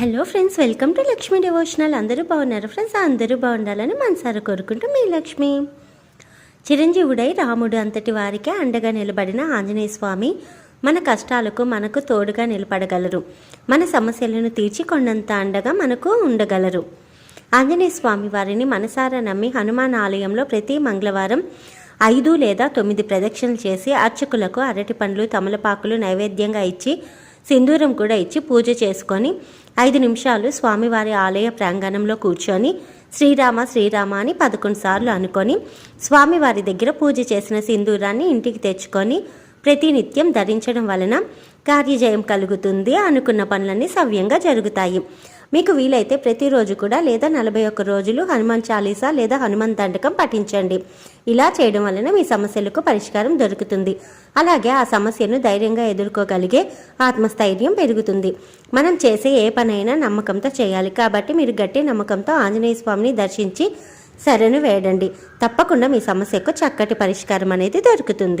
Hello friends welcome to Lakshmi devotional అందరూ బాగున్నారు friends అందరూ బాగుండాలని మనసారా కోరుకుంటూ మీ లక్ష్మి. చిరంజీవుడై రాముడు అంతటి వారికి అండగా నిలబడిన ఆంజనేయ స్వామి మన కష్టాలకు మనకు తోడుగా నిలబడగలరు. మన సమస్యలను తీర్చి కొండంత అండగా మనకు ఉండగలరు. ఆంజనేయ స్వామి వారిని మనసారా నమ్మి హనుమాన్ ఆలయంలో ప్రతి మంగళవారం ఐదు లేదా తొమ్మిది ప్రదక్షిణలు చేసి అర్చకులకు అరటి పండ్లు తమలపాకులు నైవేద్యంగా ఇచ్చి సింధూరం కూడా ఇచ్చి పూజ చేసుకొని ఐదు నిమిషాలు స్వామివారి ఆలయ ప్రాంగణంలో కూర్చొని శ్రీరామ శ్రీరామ అని పదకొండు సార్లు అనుకొని స్వామివారి దగ్గర పూజ చేసిన సింధూరాన్ని ఇంటికి తెచ్చుకొని ప్రతినిత్యం ధరించడం వలన కార్యజయం కలుగుతుంది అనుకున్న పనులన్నీ సవ్యంగా జరుగుతాయి. మీకు వీలైతే ప్రతిరోజు కూడా లేదా నలభై ఒక్క రోజులు హనుమాన్ చాలీసా లేదా హనుమాన్ దండకం పఠించండి. ఇలా చేయడం వలన మీ సమస్యలకు పరిష్కారం దొరుకుతుంది. అలాగే ఆ సమస్యను ధైర్యంగా ఎదుర్కోగలిగే ఆత్మస్థైర్యం పెరుగుతుంది. మనం చేసే ఏ పనైనా నమ్మకంతో చేయాలి. కాబట్టి మీరు గట్టి నమ్మకంతో ఆంజనేయ స్వామిని దర్శించి శరణు వేయడండి తప్పకుండా మీ సమస్యకు చక్కటి పరిష్కారం అనేది దొరుకుతుంది.